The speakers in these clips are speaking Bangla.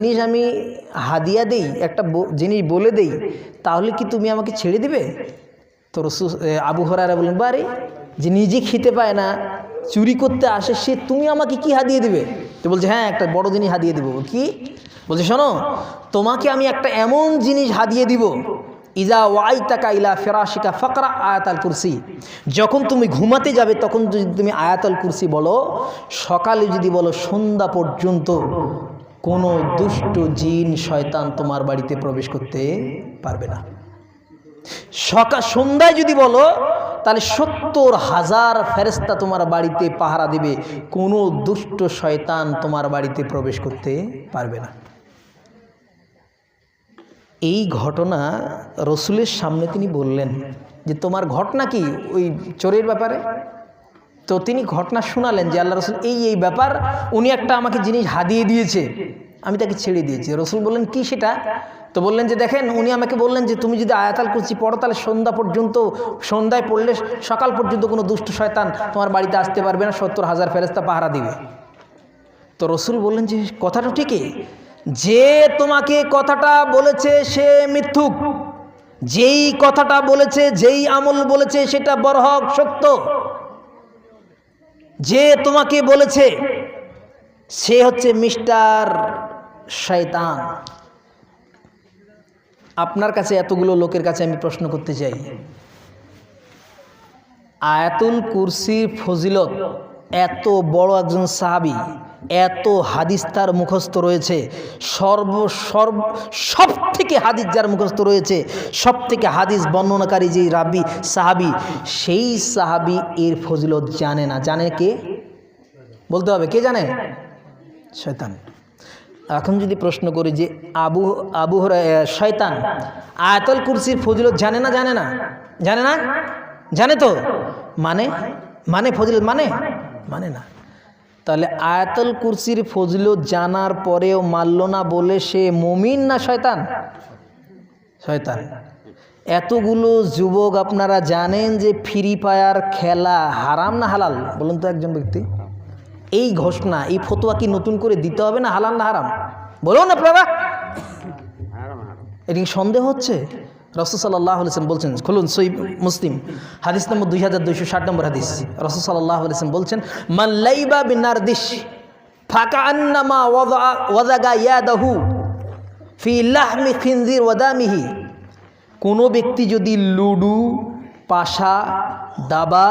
জিনিস আমি হাদিয়া দেই একটা জিনিস বলে দেই তাহলে কি তুমি আমাকে ছেড়ে দিবে? তো রসুল এ, আবু হরারা বললেন বারে যে নিজে খেতে পায় না চুরি করতে আসে সে তুমি আমাকে কি হাদিয়ে দিবে? তো বলছে হ্যাঁ একটা বড় জিনিস হাদিয়ে দিব। কি? বলছে শোনো তোমাকে আমি একটা এমন জিনিস হাদিয়ে দিব ইজা ওয়াই তাকা ইলা ফেরাশিকা ফকরা আয়াতাল কুরসি। যখন তুমি ঘুমাতে যাবে তখন যদি তুমি আয়াতাল কুরসি বলো সকালে যদি বলো সন্ধ্যা পর্যন্ত কোনো দুষ্ট জিন শয়তান তোমার বাড়িতে প্রবেশ করতে পারবে না। সকাল সন্ধ্যায় যদি বলো, তাহলে সত্তর হাজার ফেরেস্তা তোমার বাড়িতে পাহারা দেবে। কোনো দুষ্ট শয়তান তোমার বাড়িতে প্রবেশ করতে পারবে না। এই ঘটনা রসুলের সামনে তিনি বললেন যে, তোমার ঘটনা কি ওই চোরের ব্যাপারে? তো তিনি ঘটনা শোনালেন যে আল্লাহ রসুল এই এই ব্যাপার, উনি একটা আমাকে জিনিস হাদিয়ে দিয়েছে। আমি তাকে ছেড়ে দিয়েছি। রসুল বললেন, কি সেটা? তো বললেন যে, দেখেন, উনি আমাকে বললেন যে, তুমি যদি আয়াতাল কুচি পড়ো, তাহলে সন্ধ্যা পর্যন্ত, সন্ধ্যায় পড়লে সকাল পর্যন্ত কোনো দুষ্ট শয়তান তোমার বাড়িতে আসতে পারবে না, সত্তর হাজার ফেরেস্তা পাহারা দিবে। তো রসুল বললেন যে, কথাটা ঠিকই। যে তোমাকে কথাটা বলেছে, সে মিথ্যুক। যেই কথাটা বলেছে, যেই আমল বলেছে, সেটা বরহক সত্য। যে তোমাকে বলেছে, সে হচ্ছে মিস্টার শয়তান। আপনার কাছে এতগুলো লোকের কাছে আমি প্রশ্ন করতে চাই। আয়াতুল কুরসির ফজিলত এত বড় একজন সাহাবি এত হাদিস তার মুখস্থ রয়েছে। সর্ব সর্ব সব থেকে হাদিস যার মুখস্থ রয়েছে সব থেকে হাদিস বর্ণনাকারী যেই রাবি সাহাবি, সেই সাহাবি এর ফজিলত জানে না। জানে কে? বলতে হবে, কে জানে? শয়তান। এখন যদি প্রশ্ন করি যে আবু আবু শয়তান আয়াতল কুরসির ফজিলত জানে না জানে না? জানে না? জানে তো? মানে? মানে ফজিলত মানে? মানে না। তাহলে আয়াতল কুরসির ফজিলত জানার পরেও মানল না বলে সে মমিন না শয়তান? শয়তান। এতগুলো যুবক আপনারা জানেন যে ফ্রি ফায়ার খেলা হারাম না হালাল? বলুন তো একজন ব্যক্তি। এই ঘোষণা এই ফতোয়া কি নতুন করে দিতে হবে না হালাল না হারাম? বলুন আপনারা। এটি সন্দেহ হচ্ছে? রসদ সাল্লাহ আলিয়াম বলছেন, খুলুন সই মুসলিম, হাদিস নম্বর দুই হাজার দুইশো ষাট নম্বর হাদিস। রসদ সাল্লাহ আলিয়াম বলছেন মাল্লাইবা বিনার দিস ফাঁকা আন্নামা ওয়াজাগা ইয়াদাহু ফি লাহমি খিনজির ওয়াদামিহি কোনো ব্যক্তি যদি লুডু, পাশা, দাবা,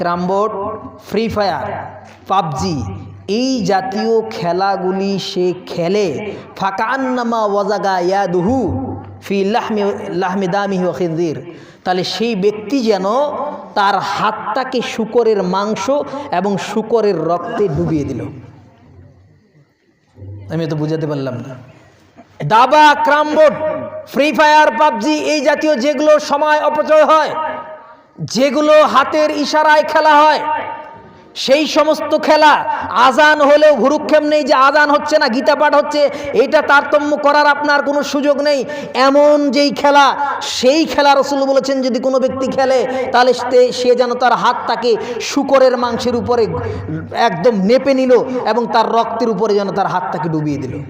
ক্রামবোর্ড, ফ্রি ফায়ার, পাবজি এই জাতীয় খেলাগুলি সে খেলে ফাঁকান্নামা ওয়াজাগা ইয়াদুহু ফি লাহমি লাহমি দামিহি ওখিনজির তাহলে সেই ব্যক্তি যেন তার হাতটাকে শুকরের মাংস এবং শুকরের রক্তে ডুবিয়ে দিল। আমি তো বুঝাতে পারলাম না। দাবা, ক্রামবোর্ড, ফ্রি ফায়ার, পাবজি, এই জাতীয় যেগুলো সময় অপচয় হয়, যেগুলো হাতের ইশারায় খেলা হয় সেই সমস্ত খেলা আজান হলেও ভুরুক্ষেম নেই যে আজান হচ্ছে না, গীতা পাঠ হচ্ছে, এটা তারতম্য করার আপনার কোনো সুযোগ নেই। এমন যেই খেলা, সেই খেলা রসুল বলেছেন, যদি কোনো ব্যক্তি খেলে, তাহলে সে- যেন তার হাতটাকে শুকরের মাংসের উপরে একদম নেপে নিল এবং তার রক্তের উপরে যেন তার হাতটাকে ডুবিয়ে দিল।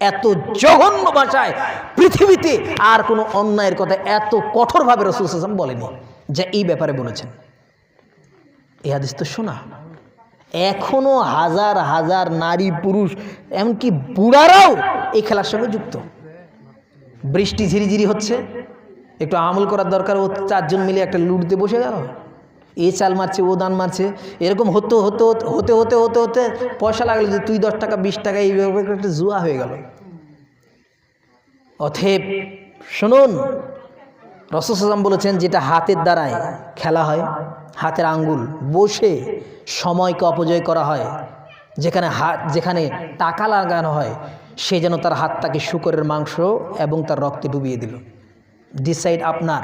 এত জঘন্য ভাষায় পৃথিবীতে আর কোনো অন্যায়ের কথা এত কঠোরভাবে রসুল হাসান বলেনি, যা এই ব্যাপারে বলেছেন। এ হাদিস তো শোনা। এখনও হাজার হাজার নারী পুরুষ, এমনকি বুড়ারাও এই খেলার সঙ্গে যুক্ত। বৃষ্টি ঝিরিঝিরি হচ্ছে, একটু আমল করার দরকার, ও চারজন মিলে একটা লুটতে বসে গেল। এ চাল মারছে, ও দান মারছে, এরকম হতে হতে হতে হতে হতে হতে, পয়সা লাগল যে তুই দশ টাকা, বিশ টাকা এইভাবে একটা জুয়া হয়ে গেল। অথেব শুনুন রসসাম বলেছেন, যেটা হাতের দ্বারায় খেলা হয়, হাতের আঙ্গুল বসে সময়কে অপজয় করা হয়, যেখানে হাত, যেখানে টাকা লাগানো হয়, সে যেন তার হাতটাকে শুকরের মাংস এবং তার রক্তে ডুবিয়ে দিল। ডিসাইড আপনার।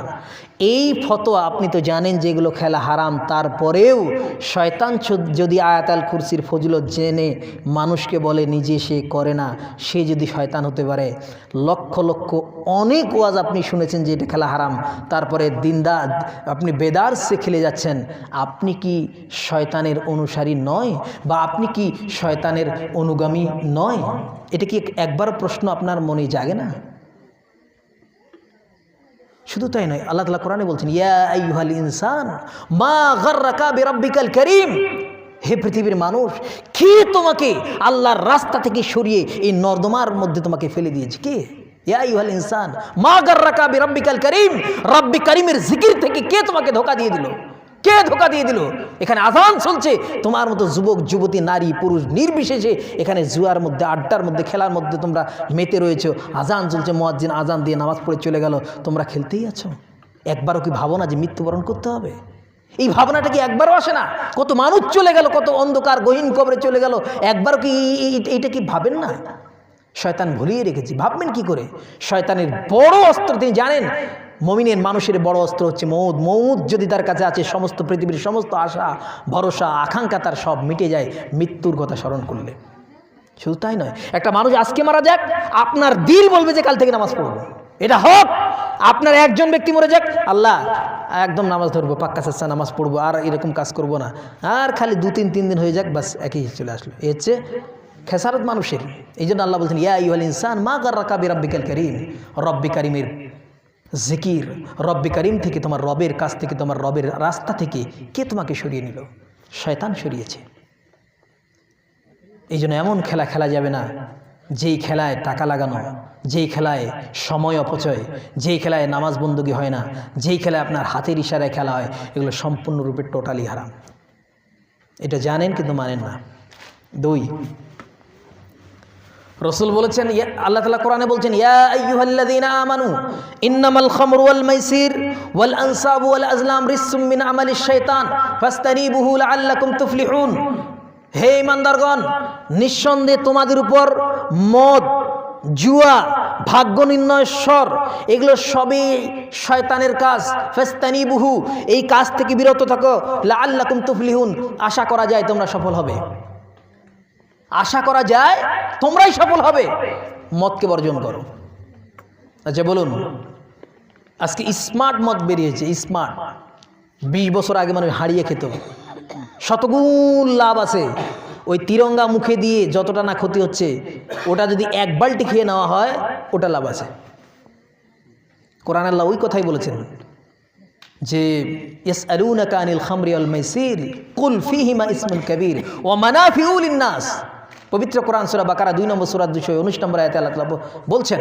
এই ফতোয়া আপনি তো জানেন যেগুলো খেলা হারাম। তারপরেও শয়তান যদি আয়াতাল কুরসির ফজিলত জেনে মানুষকে বলে, নিজে সে করে না, সে যদি শয়তান হতে পারে। লক্ষ লক্ষ অনেক ওয়াজ আপনি শুনেছেন যে এটা খেলা হারাম। তারপরে দিনদা, আপনি বেদার সে খেলে যাচ্ছেন। আপনি কি শয়তানের অনুসারী নয়? বা আপনি কি শয়তানের অনুগামী নয়? এটা কি একবার প্রশ্ন আপনার মনে জাগে না? শুধু তাই নয়, আল্লাহ তালা কোরআনে বলছেন, ইয়া আইয়ুহাল ইনসান, মা গর্রাকা বিরাব্বিকাল করিম। হে পৃথিবীর মানুষ, কে তোমাকে আল্লাহর রাস্তা থেকে সরিয়ে এই নর্দমার মধ্যে তোমাকে ফেলে দিয়েছে? কে? ইয়া আইয়ুহাল ইনসান, মা গর্রাকা বিরাব্বিকাল করিম, রব্বি করিমের জিকির থেকে কে তোমাকে ধোকা দিয়ে দিল? কে ধোকা দিয়ে দিল? এখানে আজান চলছে তোমার মতো যুবক, যুবতী, নারী, পুরুষ নির্বিশেষে এখানে জুয়ার মধ্যে, আড্ডার মধ্যে, খেলার মধ্যে তোমরা মেতে রয়েছো। আজান চলছে মোয়াজ্জিন আজান দিয়ে নামাজ পড়ে চলে গেল। তোমরা খেলতেই আছো? একবারও কি ভাবো না যে মৃত্যুবরণ করতে হবে? এই ভাবনাটা কি একবারও আসে না? কত মানুষ চলে গেল, কত অন্ধকার, গহীন কবরে চলে গেল। একবারও কি এই- এই- এইটা কি ভাবেন না? শয়তান ভুলিয়ে রেখেছি। ভাববেন কি করে? শয়তানের বড় অস্ত্র তিনি জানেন? মমিনের মানুষের বড় অস্ত্র হচ্ছে মৌদ মৌদ যদি তার কাছে আছে, সমস্ত পৃথিবীর সমস্ত আশা, ভরসা, আকাঙ্ক্ষা তার সব মিটে যায় মৃত্যুর কথা স্মরণ করলে। শুধু তাই নয়, একটা মানুষ আজকে মারা যাক, আপনার দিল বলবে যে কাল থেকে নামাজ পড়ব। এটা হোক। আপনার একজন ব্যক্তি মরে যাক, আল্লাহ, একদম নামাজ ধরবো, পাক্কা সাচ্চা নামাজ পড়ব, আর এরকম কাজ করব না। আর খালি দু তিন তিন দিন হয়ে যাক বাস একই চলে আসলো। এ হচ্ছে খেসারত মানুষের। এই জন্য আল্লাহ বলছেন, ইয়া ইউল ইনসান, মা গার রাকাবি রব্বিকাল করিম। রব্বি করিমের জিকির, রব্বি করিম থেকে তোমার রবের কাছ থেকে, তোমার রবের রাস্তা থেকে কে তোমাকে সরিয়ে নিল? শয়তান সরিয়েছে। এই জন্য এমন খেলা খেলা যাবে না, যেই খেলায় টাকা লাগানো, যেই খেলায় সময় অপচয়, যেই খেলায় নামাজ বন্দুকি হয় না, যেই খেলায় আপনার হাতের ইশারায় খেলা হয়, এগুলো সম্পূর্ণরূপে টোটালি হারাম। এটা জানেন কিন্তু মানেন না। দুই রসুল বলেছেন আল্লাহ তালা কোরআনে বলছেন, ইয়া আমানু, ইন্নামাল খামরু ওয়াল মাইসির ওয়াল আনসাবু ওয়াল আজলাম রিসসুম মিন আমালিশ শাইতান ফাস্তানিবুহু লাআল্লাকুম তুফলিহুন। হে ইমানদারগণ, নিঃসন্দেহে তোমাদের উপর মদ, জুয়া, ভাগ্য নির্ণয় স্বর, এগুলো সবই শয়তানের কাজ। ফাস্তানিবুহু, এই কাজ থেকে বিরত থাকো, লাআল্লাকুম তুফলিহুন। আশা করা যায় তোমরা সফল হবে। আশা করা যায় তোমরাই সফল হবে। মদকে বর্জন করো। আচ্ছা বলুন। আজকে স্মার্ট মদ বেরিয়েছে, স্মার্ট। বিশ বছর আগে মানুষ হারিয়ে খেত। শতগুণ লাভ আছে। ওই তিরঙ্গা মুখে দিয়ে যতটা না ক্ষতি হচ্ছে, ওটা যদি এক বালতি খেয়ে নেওয়া হয়, ওটা লাভ আছে। কোরআন আল্লাহ ওই কথাই বলেছেন যে ইস আলুনাকা আনিল খামরি আল মাইসির, কুল ফিহিমা ইসমুল কবির ও মানাফিউল ইন্নাস পবিত্র কোরআন সূরা বাকারা দুই নম্বর সূরা দুশো উনিশ নম্বর আয়াতে আল্লাহ বলছেন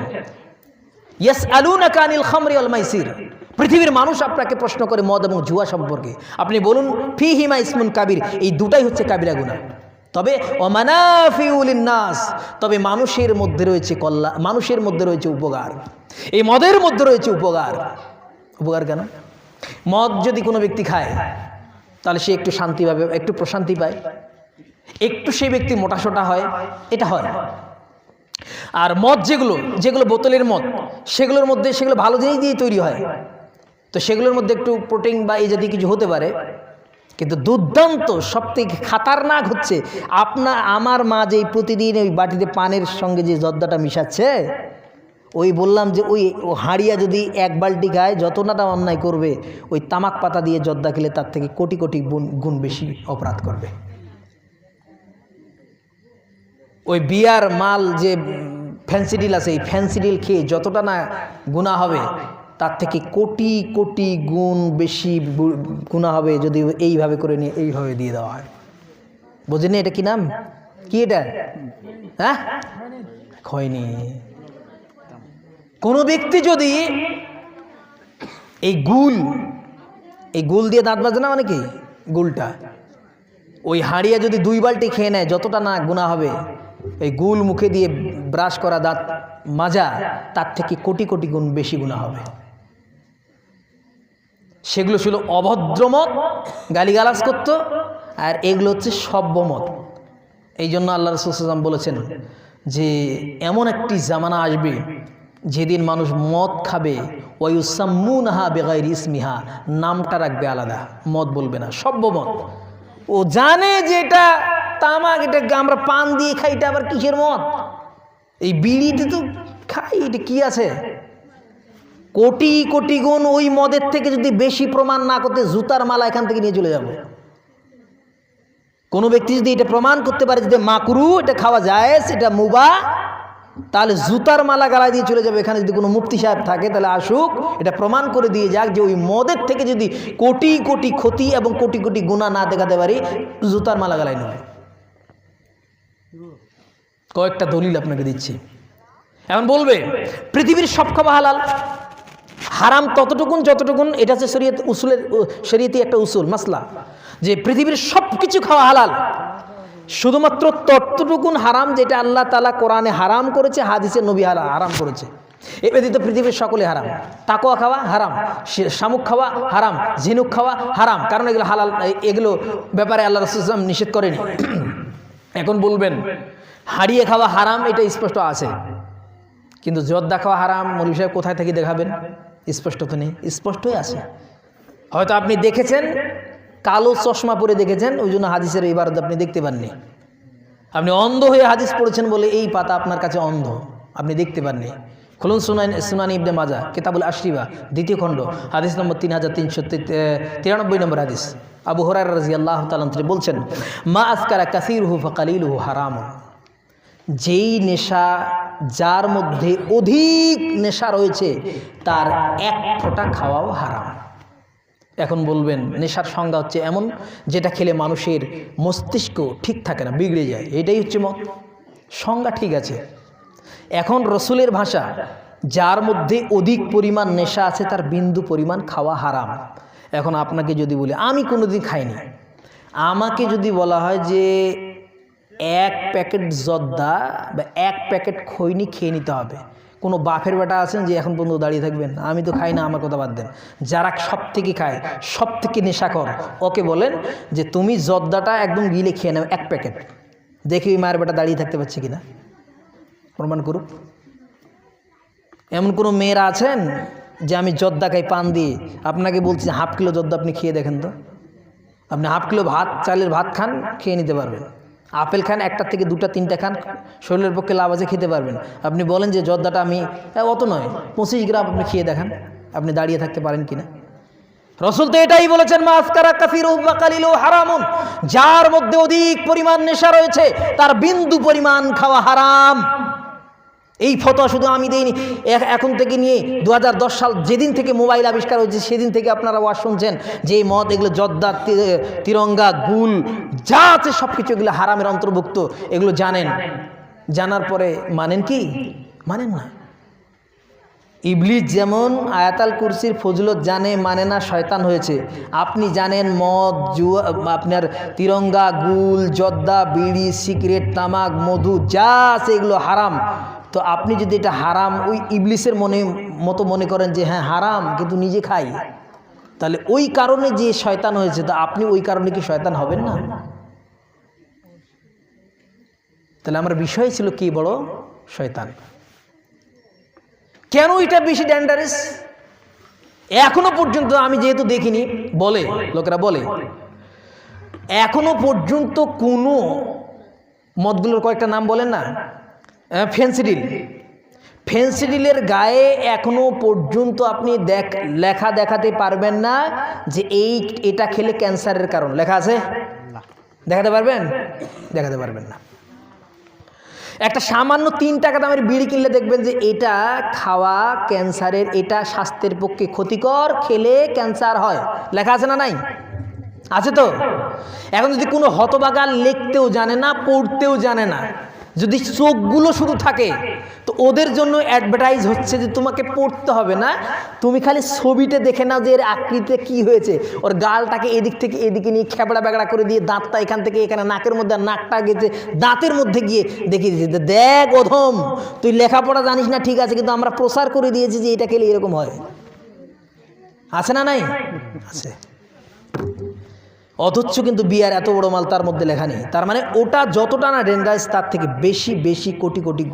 ইয়েস আলুনাকা আনিল খামরি আল মাইসির। পৃথিবীর মানুষ আপনাকে প্রশ্ন করে মদ এবং জুয়া সম্পর্কে। আপনি বলুন ফিহিমা ইসমুন কাবির। এই দুটাই হচ্ছে কাবিরা গুনাহ। তবে নাস তবে মানুষের মধ্যে রয়েছে কল্যাণ মানুষের মধ্যে রয়েছে উপকার। এই মদের মধ্যে রয়েছে উপকার। উপকার কেন? মদ যদি কোনো ব্যক্তি খায়, তাহলে সে একটু শান্তি পাবে, একটু প্রশান্তি পায়। একটু সেই ব্যক্তি মোটাসোটা হয়, এটা হয় আর মদ যেগুলো যেগুলো বোতলের মদ, সেগুলোর মধ্যে সেগুলো ভালো জিনিস দিয়ে তৈরি হয়। তো সেগুলোর মধ্যে একটু প্রোটিন বা এই জাতীয় কিছু হতে পারে। কিন্তু দুর্দান্ত সব থেকে খাতারনাক হচ্ছে আপনার আমার মা যে প্রতিদিন ওই বাটিতে পানের সঙ্গে যে জর্দাটা মিশাচ্ছে, ওই বললাম যে ওই হাঁড়িয়া যদি এক বালটি খায় যত না অন্যায় করবে, ওই তামাক পাতা দিয়ে জর্দা খেলে তার থেকে কোটি কোটি গুণ বেশি অপরাধ করবে। ওই বিয়ার মাল যে ফ্যান্সিডিল আছে, এই ফ্যান্সিডিল খেয়ে যতটা না গুণা হবে, তার থেকে কোটি কোটি গুণ বেশি গুণা হবে যদি এইভাবে করে নিয়ে এইভাবে দিয়ে দেওয়া হয়। বোঝেনি এটা কি নাম? কি এটা? হ্যাঁ? হয়নি। কোনো ব্যক্তি যদি এই গুল এই গুল দিয়ে দাঁত বাজে না মানে কি? গুলটা। ওই হাঁড়িয়া যদি দুই বালটি খেয়ে নেয়, যতটা না গুণা হবে এই গুল মুখে দিয়ে ব্রাশ করা দাঁত মাজা, তার থেকে কোটি কোটি গুণ বেশি গুণা হবে। সেগুলো ছিল অভদ্রমত গালিগালাজ করতো, আর এগুলো হচ্ছে সভ্যমত এই জন্য আল্লাহ রসুলাম বলেছেন যে, এমন একটি জামানা আসবে, যেদিন মানুষ মদ খাবে ওই ওয়ুসাম্মুনাহা বেগাইর ইসমিহা, নামটা রাখবে আলাদা, মদ বলবে না, সভ্য মদ ও জানে যে এটা তামাক, এটা আমরা পান দিয়ে খাই, এটা আবার কিসের মত এই বিড়িতে তো খাই, এটা কি আছে? কোটি কোটি গুণ ওই মদের থেকে যদি বেশি প্রমাণ না করতে জুতার মালা এখান থেকে নিয়ে চলে যাব। কোনো ব্যক্তি যদি এটা প্রমাণ করতে পারে যে মাকরু, এটা খাওয়া যায় এটা মুবা, তাহলে জুতার মালা গালায় দিয়ে চলে যাবে। এখানে যদি কোনো মুফতি সাহেব থাকে, তাহলে আসুক, এটা প্রমাণ করে দিয়ে যাক যে ওই মদের থেকে যদি কোটি কোটি ক্ষতি এবং কোটি কোটি গুণা না দেখাতে পারি, জুতার মালা গালায় নেবে। কয়েকটা দলিল আপনাকে দিচ্ছি। এখন বলবে, পৃথিবীর সব খাওয়া হালাল, হারাম ততটুকুন, যতটুকুন, এটা হচ্ছে শরীয়ত উসুলের শরীয়তি একটা উসুল, মাসলা। যে পৃথিবীর সব কিছু খাওয়া হালাল, শুধুমাত্র ততটুকুন হারাম যেটা আল্লাহ তালা কোরআনে হারাম করেছে, হাদিসে নবী হারা হারাম করেছে। এ ব্যতীত পৃথিবীর সকলে হারাম। তাকোয়া খাওয়া হারাম শামুক খাওয়া হারাম, ঝিনুক খাওয়া হারাম, কারণ এগুলো হালাল এগুলো ব্যাপারে আল্লাহ রসুলাম নিষেধ করেনি। এখন বলবেন হারিয়ে খাওয়া হারাম, এটা স্পষ্ট আছে। কিন্তু জর্দা খাওয়া হারাম, মৌলী সাহেব কোথায় থেকে দেখাবেন? স্পষ্ট তো নেই, স্পষ্টই আছে। হয়তো আপনি দেখেছেন, কালো চশমা পরে দেখেছেন, ওই জন্য হাদিসের ইবারত আপনি দেখতে পাননি। আপনি অন্ধ হয়ে হাদিস পড়েছেন বলে এই পাতা আপনার কাছে অন্ধ, আপনি দেখতে পাননি। খুলুন সুনান সুনানি ইবনে মাজা কিতাবুল আশরিবা, দ্বিতীয় খণ্ড, হাদিস নম্বর তিন হাজার তিনশো তিরানব্বই নম্বর হাদিস। আবু হরার রাজি আল্লাহ তালাম বলছেন, মা আসকারা কাসির হু ফকালিল হু হারাম যেই নেশা যার মধ্যে অধিক নেশা রয়েছে, তার এক ফোঁটা খাওয়াও হারাম। এখন বলবেন, নেশার সংজ্ঞা হচ্ছে এমন যেটা খেলে মানুষের মস্তিষ্ক ঠিক থাকে না, বিগড়ে যায়। এটাই হচ্ছে মত। সংজ্ঞা ঠিক আছে। এখন রসুলের ভাষা, যার মধ্যে অধিক পরিমাণ নেশা আছে, তার বিন্দু পরিমাণ খাওয়া হারাম। এখন আপনাকে যদি বলি, আমি কোনোদিন খাইনি। আমাকে যদি বলা হয় যে এক প্যাকেট জর্দা বা এক প্যাকেট খৈনি খেয়ে নিতে হবে। কোনো বাফের বেটা আছেন যে এখন পর্যন্ত দাঁড়িয়ে থাকবেন? আমি তো খাই না, আমার কথা বাদ দেন। যারা সব থেকে খায় সব থেকে নেশা কর ওকে বলেন যে তুমি জর্দাটা একদম গিলে খেয়ে নাও, এক প্যাকেট। দেখি ওই মায়ের বেটা দাঁড়িয়ে থাকতে পারছে কিনা। প্রমাণ করুক। এমন কোনো মেয়েরা আছেন যে আমি জর্দা খাই পান দিয়ে? আপনাকে বলছি, হাফ কিলো জর্দা আপনি খেয়ে দেখেন তো। আপনি হাফ কিলো ভাত, চালের ভাত খান, খেয়ে নিতে পারবেন। আপেল খান, একটা থেকে দুটা, তিনটা খান, শরীরের পক্ষে লাভ আছে খেতে পারবেন। আপনি বলেন যে জর্দাটা আমি অত নয়, পঁচিশ গ্রাম আপনি খেয়ে দেখান, আপনি দাঁড়িয়ে থাকতে পারেন কি না রসুল তো এটাই বলেছেন হারামুন। যার মধ্যে অধিক পরিমাণ নেশা রয়েছে, তার বিন্দু পরিমাণ খাওয়া হারাম। এই ফটো শুধু আমি দেইনি এখন থেকে নিয়ে দু হাজার দশ সাল যেদিন থেকে মোবাইল আবিষ্কার হয়েছে, সেদিন থেকে আপনারা ওয়াজ শুনছেন যে এই মদ, এগুলো জর্দা তিরঙ্গা, গুল, যা আছে সব কিছু এগুলো হারামের অন্তর্ভুক্ত, এগুলো জানেন। জানার পরে মানেন কি? মানেন না। ইবলিস যেমন আয়াতাল কুরসির ফজলত জানে মানে না শয়তান হয়েছে। আপনি জানেন মদ, জুয়া, আপনার তিরঙ্গা, গুল, জর্দা, বিড়ি, সিগারেট, তামাক, মধু, যা আছে এগুলো হারাম। তো আপনি যদি এটা হারাম, ওই ইবলিসের মনে, মতো মনে করেন যে হ্যাঁ হারাম, কিন্তু নিজে খাই, তাহলে ওই কারণে যে শয়তান হয়েছে, তো আপনি ওই কারণে কি শয়তান হবেন না? তাহলে আমার বিষয় ছিল কি বড়? শয়তান। কেন এটা বেশি ডেঞ্জারাস এখনও পর্যন্ত আমি যেহেতু দেখিনি, বলে, লোকেরা বলে, এখনও পর্যন্ত কোনো মদগুলোর কয়েকটা নাম বলেন না? ফেন্সিডিল ফেন্সিডিলের গায়ে এখনও পর্যন্ত আপনি দেখ লেখা দেখাতে পারবেন না যে এই এটা খেলে ক্যান্সারের কারণ। লেখা আছে? দেখাতে পারবেন? দেখাতে পারবেন না। একটা সামান্য তিন টাকা দামের বিড়ি কিনলে দেখবেন যে এটা খাওয়া ক্যান্সারের এটা স্বাস্থ্যের পক্ষে ক্ষতিকর খেলে ক্যান্সার হয়। লেখা আছে না নাই? আছে তো? এখন যদি কোনো হতবাগার লিখতেও জানে না পড়তেও জানে না যদি চোখগুলো শুধু থাকে, তো ওদের জন্য অ্যাডভার্টাইজ হচ্ছে যে তোমাকে পড়তে হবে না। তুমি খালি ছবিতে দেখে নাও যে এর আকৃতিতে কি হয়েছে। ওর গালটাকে এদিক থেকে এদিকে নিয়ে খেবড়া বেগড়া করে দিয়ে দাঁতটা এখান থেকে এখানে নাকের মধ্যে আর নাকটা গেছে, দাঁতের মধ্যে গিয়ে দেখিয়ে দিয়েছে। দেখ অধম তুই লেখাপড়া জানিস না, ঠিক আছে, কিন্তু আমরা প্রসার করে দিয়েছি যে এটা খেলে এরকম হয়। আছে না নাই? আছে। অথচ কিন্তু বিয়ার এত বড় মাল তার মধ্যে লেখা নেই। তার মানে ওটা যতটা না ডেন্ডাইস তার থেকে বেশি বেশি কোটি কোটি